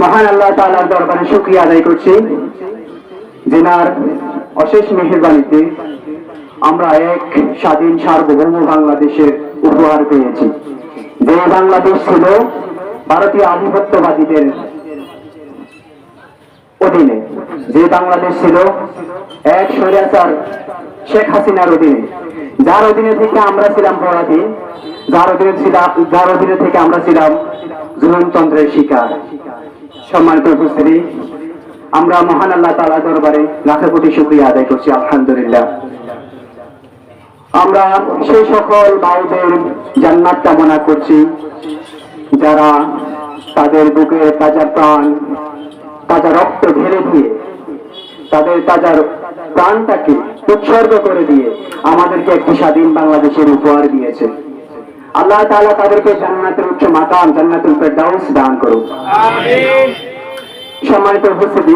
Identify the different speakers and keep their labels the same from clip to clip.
Speaker 1: মহান আল্লাহ তাআলার দরবারে শুকরিয়া আদায় করছি। যেনার অশেষ মেহেরবানিতে আমরা এক স্বাধীন সার্বভৌম বাংলাদেশের উপহার পেয়েছি। যে বাংলাদেশ ছিল ভারতীয় আধিপত্যবাদীদের অধীনে, যে বাংলাদেশ ছিল এক স্বৈরাচার শেখ হাসিনার অধীনে, যার অধীনে থেকে আমরা ছিলাম পরাধীন, যার অধীনে ছিলাম যার অধীনে থেকে আমরা ছিলাম জুলুমতন্ত্রের শিকার। সম্মানিত উপস্থিতি, আমরা মহান আল্লাহ তালা দরবারে লাখের কোটি শুক্রিয়া আদায় করছি, আলহামদুলিল্লাহ। আমরা সেই সকল ভাইদের জান্নাত কামনা করছি, যারা তাদের বুকে তাজা প্রাণ, তাজা রক্ত ঢেলে দিয়ে, তাদের তাজা প্রাণটাকে উৎসর্গ করে দিয়ে আমাদেরকে একটি স্বাধীন বাংলাদেশের উপহার দিয়েছে। আল্লাহ তাআলা তাদেরকে জান্নাতের উচ্চ মাকাম জান্নাতুল ফেরদাউস দান করুন সম্মানিত উপস্থিতি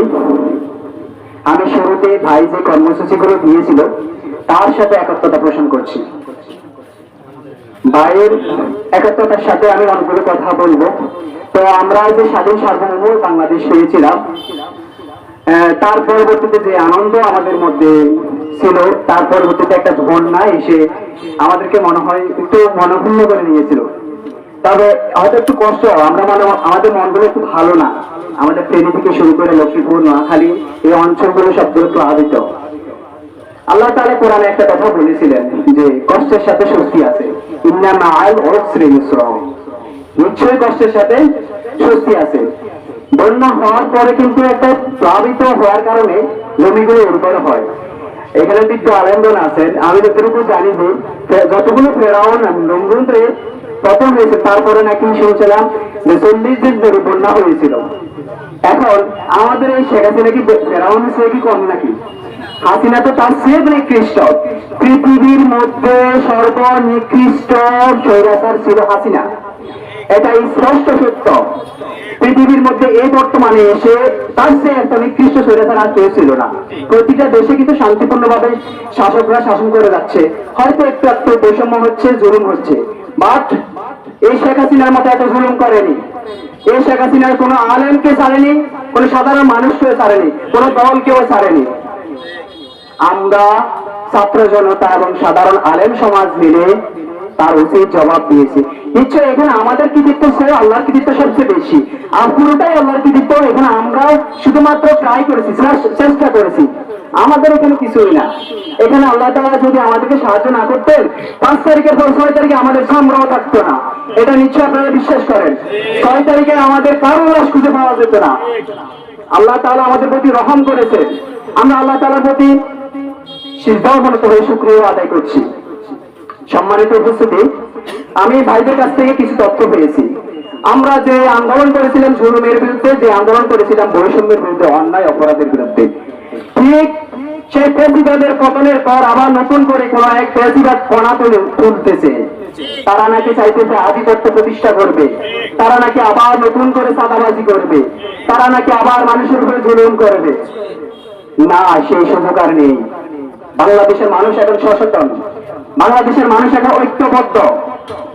Speaker 1: আমি শুরুতে ভাই যে কর্মসূচিগুলো দিয়েছিল তার সাথে একাত্মতা পোষণ করছি। ভাইয়ের একাত্মতার সাথে আমি অনেকগুলো কথা বলব। তো আমরা যে স্বাধীন সার্বভৌম বাংলাদেশ পেয়েছিলাম তার পরবর্তীতে যে আনন্দ আমাদের মধ্যে ছিল তার পরবর্তীতে একটা বন্যা এসে আমাদেরকে মনে হয় একটু মনক্ষুণ্ণ করে নিয়েছিল। তবে হয়তো একটু কষ্ট আমরা মনে আমাদের মনগুলো একটু ভালো না। আমাদের ট্রেনে থেকে শুরু করে লক্ষ্মীপুর, নোয়াখালী, এই অঞ্চলগুলো সবগুলো প্লাবিত আল্লাহ তাআলা কোরআনে একটা কথা বলেছিলেন যে, কষ্টের সাথে স্বস্তি আছে। ইন্না মাআল উসরি ইউসরা। নিশ্চয়ই কষ্টের সাথে স্বস্তি আছে। বন্যা হওয়ার পরে কিন্তু একটা প্লাবিত হওয়ার কারণে জমিগুলো উর্বর হয়। এখানে বিদ্য আলেমগণ আছেন। আমি যতটুকু জানি যে যতগুলো ফেরাউন নমরুদে প্রথম হয়েছে তারপরে নাকি শুনছিলাম যে চল্লিশ দিন ধরে বন্যা হয়েছিল। এখন আমাদের এই শেখ হাসিনা কি ফেরাউন সে কি কম নাকি? হাসিনা তো তার চেয়ে নিকৃষ্ট পৃথিবীর মধ্যে সর্বনিকৃষ্ট স্বৈরাচার ছিল হাসিনা। এটা স্পষ্ট সত্য। পৃথিবীর মধ্যে এই বর্তমানে এসে তার চেয়ে একটা নিকৃষ্ট স্বৈরাচার আর কেউ ছিল না। প্রতিটা দেশে কিন্তু শান্তিপূর্ণভাবে শাসকরা শাসন করে যাচ্ছে। হয়তো একটু একটু বৈষম্য হচ্ছে, জুলুম হচ্ছে। বাট এই শেখ হাসিনার মতো এত জুলুম করেনি। এই শেখ হাসিনার কোনো আলেমকে ছাড়েনি, কোনো সাধারণ মানুষকে ছাড়েনি, কোনো দলকেও ছাড়েনি। আমরা ছাত্র জনতা এবং সাধারণ আলেম সমাজ মিলে তার উচিত জবাব দিয়েছি। নিশ্চয় এখানে আমাদের কৃতিত্ব ছিল? আল্লাহর কৃতিত্ব সবচেয়ে বেশি? আর পুরোটাই আল্লাহর কৃতিত্ব এখানে আমরা শুধুমাত্র ট্রাই করেছি, চেষ্টা- করেছি। আমাদের এখানে কিছুই না। এখানে আল্লাহ তাআলা যদি আমাদেরকে সাহায্য না করতেন, পাঁচ তারিখের পর ছয় তারিখে আমাদের সংগ্রহ থাকতো না। এটা নিশ্চয় আপনারা বিশ্বাস করেন। ছয় তারিখে আমাদের কারও লাশ খুঁজে পাওয়া যেত না। আল্লাহ তাআলা আমাদের প্রতি রহম করেছে আমরা আল্লাহ তাআলার প্রতি সিদ্ধান্ত করে, শুক্রিয়া আদায় করছি। সম্মানিত উপস্থিতি, আমি ভাইদের কাছ থেকে কিছু তথ্য পেয়েছি। আমরা যে আন্দোলন করেছিলাম জুলুমের বিরুদ্ধে, যে আন্দোলন করেছিলাম বৈষম্যের বিরুদ্ধে, অন্যায় অপরাধের বিরুদ্ধে। ঠিক সেই প্রেসিডেন্টের পতনের পর আবার নতুন করে কোন এক প্রেসিডেন্ট কণা তুলে তুলতেছে। তারা নাকি চাইতেছে আধিপত্য প্রতিষ্ঠা করবে। তারা নাকি আবার নতুন করে চাঁদাবাজি করবে। তারা নাকি আবার মানুষের উপরে জুলুম করবে। না, সেই সুযোগ আর নেই। বাংলাদেশের মানুষ এখন সচেতন। বাংলাদেশের মানুষ এখন ঐক্যবদ্ধ।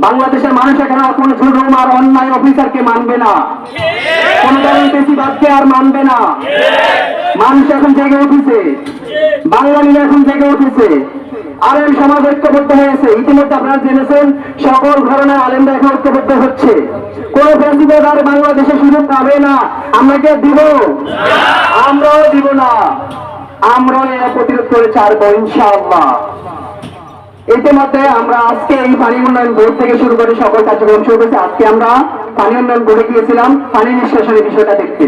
Speaker 1: বাংলাদেশের মানুষ এখন আর কোন জুলুম আর অন্যায় অফিসারকে মানবে না। কোন ধরনের বেশিবাদকে আর মানবে না। মানুষ এখন জেগে উঠেছে। বাঙালিরা এখন জেগে উঠেছে। আলেম সমাজ ঐক্যবদ্ধ হয়েছে ইতিমধ্যে আপনারা জেনেছেন, সকল ধরনের আলেমরা এখন ঐক্যবদ্ধ হচ্ছে। কোন প্রেসিডেন্ট আর বাংলাদেশে সুযোগ পাবে না, আমরা কে দিব? আমরাও দিব না। আমরাও এরা প্রতিরোধ করে ছাড়বো ইনশাআল্লাহ ইতিমধ্যে আমরা আজকে এই পানি উন্নয়ন বোর্ড থেকে শুরু করে সকল কার্যক্রম শুরু করেছি। আজকে আমরা পানি উন্নয়ন বোর্ডে গিয়েছিলাম পানি নিষ্কাশনের বিষয়টা দেখতে।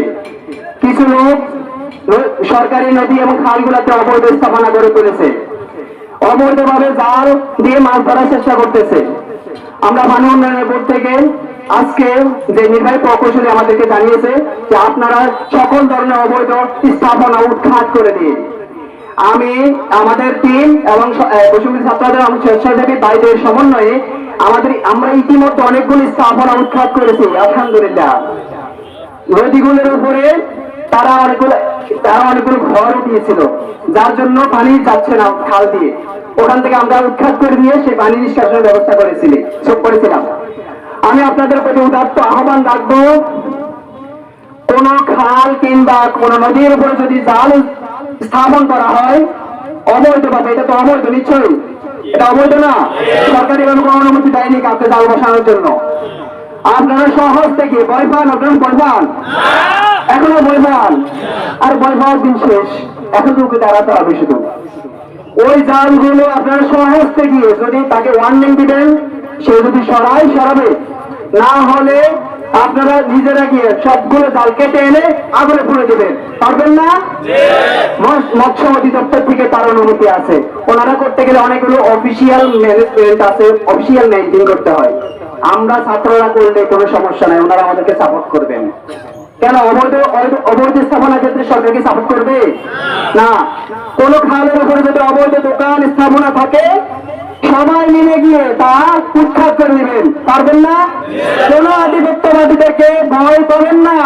Speaker 1: কিছু লোক সরকারি নদী এবং খালগুলোতে অবৈধ স্থাপনা তুলেছে। অবৈধভাবে জাল দিয়ে মাছ ধরার চেষ্টা করতেছে। আমরা পানি উন্নয়ন বোর্ড থেকে আজকে যে নির্বাহী প্রকৌশলী আমাদেরকে জানিয়েছে যে আপনারা সকল ধরনের অবৈধ স্থাপনা উৎখাত করে দিন। আমি, আমাদের টিম এবং স- ছাত্রদের এবং স্বেচ্ছাসেবী ভাইদের সমন্বয়ে আমাদের, আমরা ইতিমধ্যে অনেকগুলো স্থাপনা উৎখাত করেছি, আলহামদুলিল্লাহ। নদীগুলোর উপরে তারা অনেকগুলো তারা অনেকগুলো ঘর উঠিয়েছিল, যার জন্য পানি যাচ্ছে না খাল দিয়ে। ওখান থেকে আমরা উৎখাত করে দিয়ে সেই পানি নিষ্কাশনের ব্যবস্থা করেছিলি সব করেছিলাম। আমি আপনাদের প্রতি উদাত্ত আহ্বান রাখব, কোন খাল কিংবা কোন নদীর উপরে যদি জাল স্থাপন করা হয়। অবৈধ ভাবে এটা তো অবৈধ, নিশ্চয়ই। এটা অবৈধ না? সরকারি কোনো অনুমতি দেয়নি কাউকে জাল বসানোর জন্য। আপনারা সহজ থেকে ভয় পান, আপনারা ভয় পান? এখনও ভয় পান? আর ভয় পাওয়ার দিন শেষ। এখন দাঁড়াতে হবে শুধু। ওই জালগুলো আপনারা সহজ থেকে যদি তাকে ওয়ার্নিং দিবেন, সে যদি সরাই সরাবে। না হলে আপনারা নিজেরা গিয়ে সবগুলো জাল কেটে এনে আগুনে পুড়ে দেবেন। পারবেন না? মৎস্য অধিদপ্তর থেকে তার অনুমতি আছে। ওনারা করতে গেলে অনেকগুলো অফিসিয়াল ম্যানেজমেন্ট আছে অফিসিয়াল মেনটেন করতে হয়। আমরা ছাত্ররা করলে কোনো সমস্যা নাই ওনারা আমাদেরকে সাপোর্ট করবেন। কেন অবৈধ অবৈধ- স্থাপনার ক্ষেত্রে সরকারকে সাপোর্ট করবে? না। কোন খালের উপরে যদি অবৈধ দোকান স্থাপনা থাকে সবাই মিলে গিয়ে তা উৎখাত করে নেবেন পারবেন না? কোন আধিপত্যবাদীদেরকে ভয় করবেন না।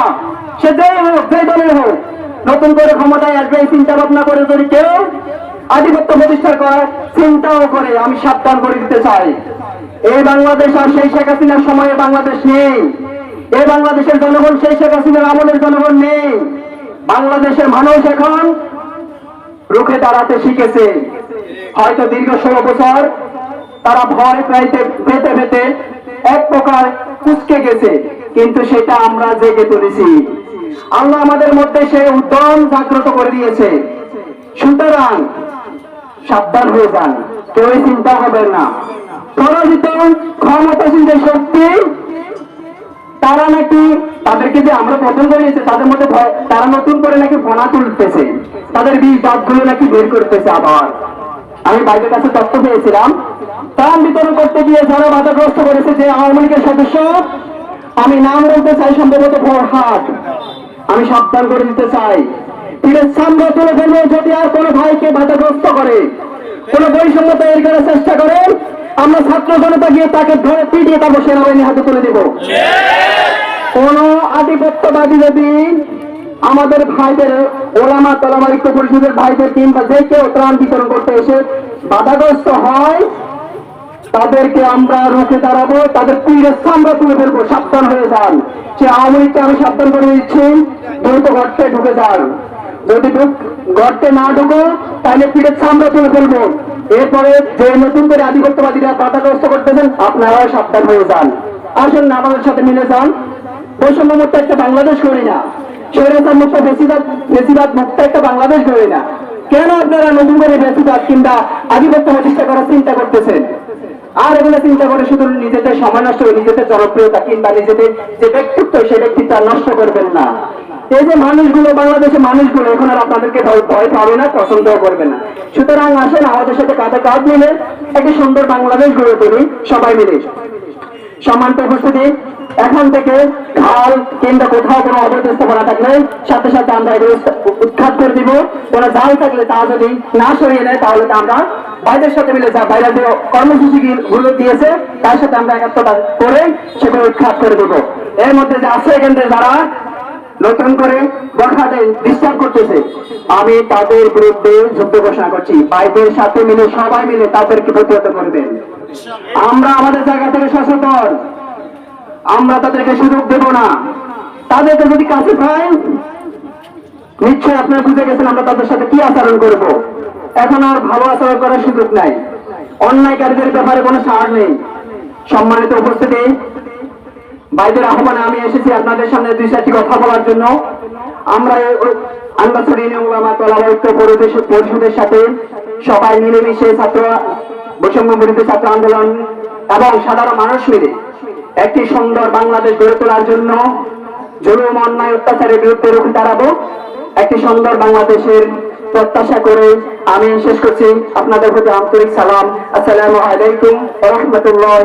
Speaker 1: সে যেই হোক যে দলের হোক, নতুন করে ক্ষমতায় আসবে এই চিন্তা ভাবনা করে যদি কেউ আধিপত্য প্রতিষ্ঠা করার চিন্তাও করে, আমি সাবধান করে দিতে চাই। এই বাংলাদেশ আর সেই শেখ হাসিনার সময়ে বাংলাদেশ নেই। এই বাংলাদেশের জনগণ সেই শেখ হাসিনার আমলের জনগণ নেই। বাংলাদেশের মানুষ এখন রুখে দাঁড়াতে শিখেছে। হয়তো দীর্ঘ ষোলো বছর তারা ভয় পাইতে পেতে পেতে এক প্রকার কুচকে গেছে। কিন্তু সেটা আমরা জেগে তুলেছি। আল্লাহ আমাদের মধ্যে সে উদ্যম জাগ্রত করে দিয়েছে। সুতরাং সাবধান হয়ে যান, কেউই চিন্তা করবেন না। পরাজিত, ক্ষমতাসীন যে শক্তি, তারা নাকি তাদেরকে যে আমরা পতন করিয়েছে, তাদের মধ্যে তারা নতুন করে নাকি ফোনা তুলতেছে। তাদের বীজ দাঁতগুলো নাকি বের করতেছে আবার। আমি বাইরের কাছে তথ্য পেয়েছিলাম। ত্রাণ বিতরণ করতে গিয়ে যারা বাধাগ্রস্ত করেছে যে আওয়ামী লীগের সদস্য আমি নাম বলতে চাই সম্ভবত ফরহাদ আমি সাবধান করে দিতে চাই। তীরের সামনে তুলে ফেলবে যদি আর কোনো ভাইকে বাধাগ্রস্ত করে কোন বৈষম্য তৈরি করার চেষ্টা করে আমরা ছাত্র জনতা গিয়ে তাকে ধরে পিটিয়ে তারপর সেনাবাহিনী হাতে তুলে দেব। কোন আধিপত্যবাদী যদি আমাদের ভাইদের, ওলামা তলামা ঐক্য পরিষদের ভাইদের কিংবা যে কেউ ত্রাণ বিতরণ করতে এসে বাধাগ্রস্ত হয়, তাদেরকে আমরা রুখে দাঁড়াবো, তাদের পীরের সামনে তুলে ফেলব, সাবধান হয়ে যান। সে আওয়ামী আমি সাবধান করে দিচ্ছি, দ্রুত গর্তে ঢুকে যান। যদি গর্তে না ঢুকো, তাহলে পীরের সামনে তুলে ফেলব। এরপরে যে নতুন করে আধিপত্যবাদীরা বাধাগ্রস্ত করতেছেন, আপনারাও সাবধান হয়ে যান। আসুন, আমাদের সাথে মিলে যান। বৈষম্য মুক্ত একটা বাংলাদেশ করি না। স্বৈরাচার মুক্ত বেশিবাদ বেশিবাদ মুক্ত একটা বাংলাদেশ করি না। কেন আপনারা নতুন করে বেশিবাদ কিংবা আধিপত্য প্রতিষ্ঠা করার চিন্তা করতেছেন? আর এগুলো চিন্তা করে শুধু নিজেদের সময় নষ্ট করে নিজেদের জনপ্রিয়তা কিংবা নিজেদের যে ব্যক্তিত্ব সেই ব্যক্তিত্ব নষ্ট করবেন না। এই যে মানুষগুলো বাংলাদেশের মানুষগুলো, এখন আর আপনাদেরকে ভয় ভয় পাবে না, পছন্দ করবে না। সুতরাং আসেন, আমাদের সাথে কাঁধে কাঁধ মিলে একটি সুন্দর বাংলাদেশ গড়ে তুলি, সবাই মিলে। সম্মানিত উপস্থিতি এখন থেকে খাল কিংবা কোথাও কোনো অবৈধ স্থাপনা থাকলে সাথে সাথে আমরা এগুলো উৎখাত করে দিব। কোনো জাল থাকলে তা যদি না সরিয়ে নেয়, তাহলে তা আমরা বাইরের সাথে মিলে যা বাইরে যে কর্মসূচি গুলো দিয়েছে, তার সাথে আমরা একাত্মতা করে সেগুলো উৎখাত করে দেবো। এর মধ্যে যে আছে থেকে যারা নতুন করে বখাতে ডিস্টার্ব করতেছে, আমি তাদের বিরুদ্ধে যুদ্ধ ঘোষণা করছি। বাইদের সাথে মিলে সবাই মিলে তাদেরকে প্রতিহত করবেন। আমরা আমাদের জায়গা থেকে সচেতন। আমরা তাদেরকে সুযোগ দেব না। তাদেরকে যদি কাছে পাই নিশ্চয় আপনারা বুঝে গেছেন আমরা তাদের সাথে কি আচরণ করব। এখন আর ভালো আচরণ করার সুযোগ নাই। অন্যায়কারীদের ব্যাপারে কোনো ছাড় নেই। সম্মানিত উপস্থিতি ভাইদের আহ্বানে আমি এসেছি আপনাদের সামনে দুই চারটি কথা বলার জন্য। আমরা আন্দাসুরি উলামা তলাবা পরিষদের সাথে সবাই মিলেমিশে ছাত্র বৈষম্য বিরুদ্ধে ছাত্র আন্দোলন এবং সাধারণ মানুষ মিলে একটি সুন্দর বাংলাদেশ গড়ে তোলার জন্য জরুম অন্যায়, অত্যাচারের বিরুদ্ধে রুখে দাঁড়াবো। একটি সুন্দর বাংলাদেশের প্রত্যাশা করে আমি শেষ করছি। আপনাদের প্রতি আন্তরিক সালাম। আসসালামু আলাইকুম রহমতুল্লাহ